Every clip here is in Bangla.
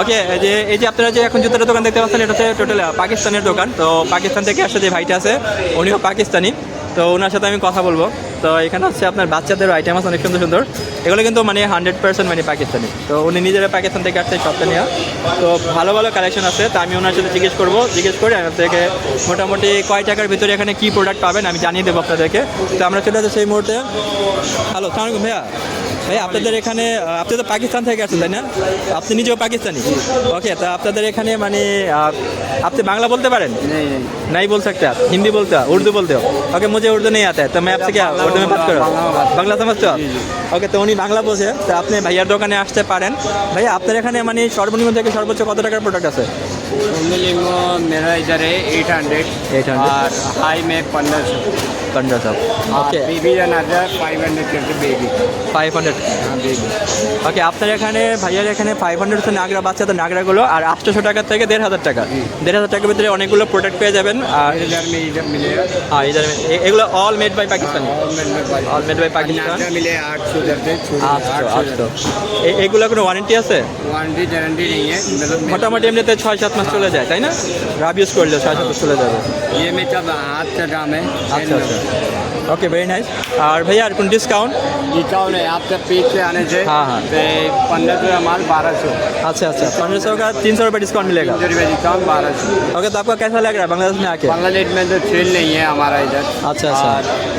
ওকে এই যে এই যে আপনারা যে এখন জুতার দোকান দেখতে পাচ্ছেন, এটা হচ্ছে টোটাল পাকিস্তানের দোকান। তো পাকিস্তান থেকে আসলে যে ভাইটা আছে, উনিও পাকিস্তানি। তো ওনার সাথে আমি কথা বলব। তো এখানে হচ্ছে আপনার বাচ্চাদের আইটেম আছে অনেক সুন্দর সুন্দর। এগুলো কিন্তু মানে হান্ড্রেড পার্সেন্ট মানে পাকিস্তানি। তো উনি নিজেরা পাকিস্তান থেকে আসছে সবটা নেওয়া তো ভালো ভালো কালেকশন আছে তো আমি ওনার সাথে জিজ্ঞেস করব জিজ্ঞেস করে আমার থেকে মোটামুটি কয় টাকার ভিতরে এখানে কী প্রোডাক্ট পাবেন আমি জানিয়ে দেবো আপনাদেরকে। তো আমরা চলে যাচ্ছি সেই মুহূর্তে। হ্যালো সালামালাইকুম ভাইয়া। ভাই আপনাদের এখানে আপনি তো পাকিস্তান থেকে আসছেন তাই না? আপনি নিজেও পাকিস্তানি? ওকে তা আপনাদের এখানে মানে আপনি বাংলা বলতে পারেন? নাই বলতে একটা হিন্দি বলতে উর্দু বলতে ওকে মুঝে मुझे उर्दू नहीं आता है तो मैं आपसे क्या বাংলা उर्दू में बात करो বাংলা বাংলা। বাংলা समझते हो জি, জি। ওকে তো উনি বাংলা বোঝে তো আপনি ভাইয়ার দোকানে আসতে পারেন ভাইয়া আপনার এখানে মানে সর্বনিম্ন থেকে সর্বোচ্চ কত টাকার প্রোডাক্ট আছে मिलेंगे मेरा इधर है एट हंड्रेड 800 और हाई में पंद्रह सौ পনেরো সব और okay baby another five hundred करके बेबी ফাইভ হান্ড্রেড हाँ बेबी ওকে আপনার এখানে ভাইয়ার এখানে ফাইভ হান্ড্রেড হচ্ছে নাগরা বাচ্চাদের নাগরাগুলো আর আটশোশো টাকা থেকে দেড় হাজার টাকা দেড় হাজার টাকার ভিতরে অনেকগুলো প্রোডাক্ট পেয়ে যাবেন আর इधर में इधर मिलेगा হ্যাঁ ইধার মে- এ- এগুলো অল মেড বাই পাকিস্তানি और में में भाई অল মেড বাই পাকিস্তান नाचा मिले आठ सौ इधर से छोड़ আটশো আটশো এ- এগুলো কোনো ওয়ারেন্টি আছে वारंटी गारंटी नहीं है मतलब मैं- মোটামুটি এমনিতে ছয় সাত মাস চলে যায় তাই না রাব ইউজ করলে ছয় সাত মাস চলে যাবে ये में सब हाथ का काम है আচ্ছা আচ্ছা ओके वेरी नाइस और भैया कुछ डिस्काउंट डिस्काउंट है आपका पेज पे आने से हाँ हाँ पंद्रह सौ माल बारह सौ अच्छा अच्छा पंद्रह सौ का तीन सौ रुपये डिस्काउंट मिलेगा तीन सौ रुपये डिस्काउंट बारह सौ ओके तो आपको कैसा लग रहा है बांग्लादेश में आके बांग्लादेश में तो सेल नहीं है हमारा इधर अच्छा अच्छा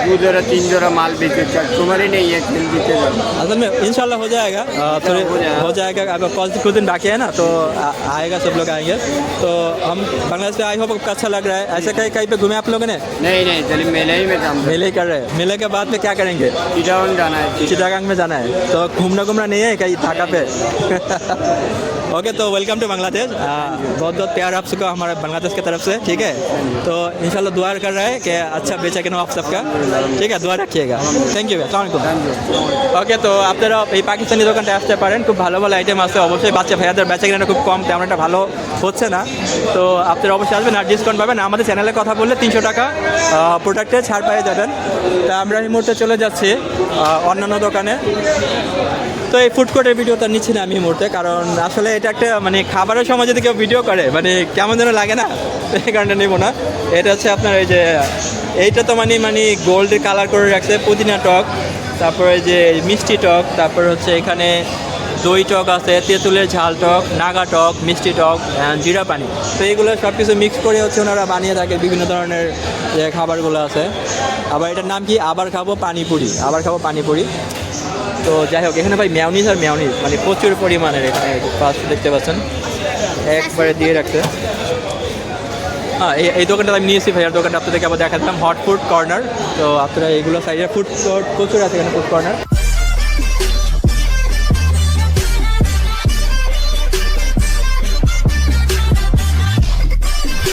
और दो जोड़ा तीन जोड़ा माल बेचे कस्टमर ही नहीं है सेल बेचे असल में इंशाल्लाह हो जाएगा अ, थोड़े हो जाएगा। हो जाएगा अब कुछ कुछ दिन बाकी है ना तो आ- आएगा सब लोग आएंगे तो हम बांग्लादेश से आई होप आपको अच्छा लग रहा है ऐसे कहीं कहीं पे घूमे आप लोगों ने नहीं नहीं चलिए मेले ही में काम मेले ही कर रहे हैं मेले के बाद में क्या करेंगे चिटावन जाना है चिटागांग में जाना है तो घूमना घूमना नहीं है कहीं ढाका पे ओके तो वेलकम टू बांग्लादेश आ, बहुत बहुत प्यार आप सबका हमारे बांग्लादेश की तरफ से ठीक है तो इंशाल्लाह दुआ कर रहा है कि अच्छा बेचा কেন आप सबका ঠিক আছে, দোয়া রাখিয়েগা। থ্যাংক ইউ আসসালামু আলাইকুম। ওকে তো আপনারা এই পাকিস্তানি দোকানটা আসতে পারেন। খুব ভালো ভালো আইটেম আছে, অবশ্যই। বাচ্চা ভাইয়াদের বেচা কেনা খুব কম তেমন একটা ভালো হচ্ছে না। তো আপনারা অবশ্যই আসবেন আর ডিসকাউন্ট পাবেন। আমাদের চ্যানেলে কথা বললে তিনশো টাকা প্রোডাক্টে ছাড় পেয়ে যাবেন। তা আমরা এই মুহূর্তে চলে যাচ্ছি অন্যান্য দোকানে। তো এই ফুড কোর্টের ভিডিওটা নিচ্ছি না আমি এই মুহূর্তে, কারণ আসলে এটা একটা মানে খাবারের সময় যদি কেউ ভিডিও করে মানে কেমন যেন লাগে না, এই কারণে নেব না। এটা হচ্ছে আপনার এই যে এইটা তো মানে মানে গোল্ড কালার করে রাখছে, পুদিনা টক, তারপরে যে মিষ্টি টক, তারপর হচ্ছে এখানে দই টক আছে, তেঁতুলের ঝাল টক, নাগা টক, মিষ্টি টক জিরা পানি। তো এইগুলো সব কিছু মিক্স করে হচ্ছে ওনারা বানিয়ে থাকে, বিভিন্ন ধরনের যে খাবারগুলো আছে। আবার এটার নাম কি? আবার খাব পানিপুরি, আবার খাব পানিপুরি। তো যাই হোক, এখানে ভাই মেয়নিজ আর মেয়নিজ মানে প্রচুর পরিমাণের এখানে ফার্স্ট দেখতে পাচ্ছেন। একবারে দিয়ে রাখছে। এই এই দোকানটা আমি নিয়েছি ভাইয়ার দোকানটা আপনাদেরকে আবার দেখাতাম হট ফুড কর্নার তো আপনারা এগুলো সাইজের ফুড কোর্ট প্রচুর আছে এখানে ফুড কর্নার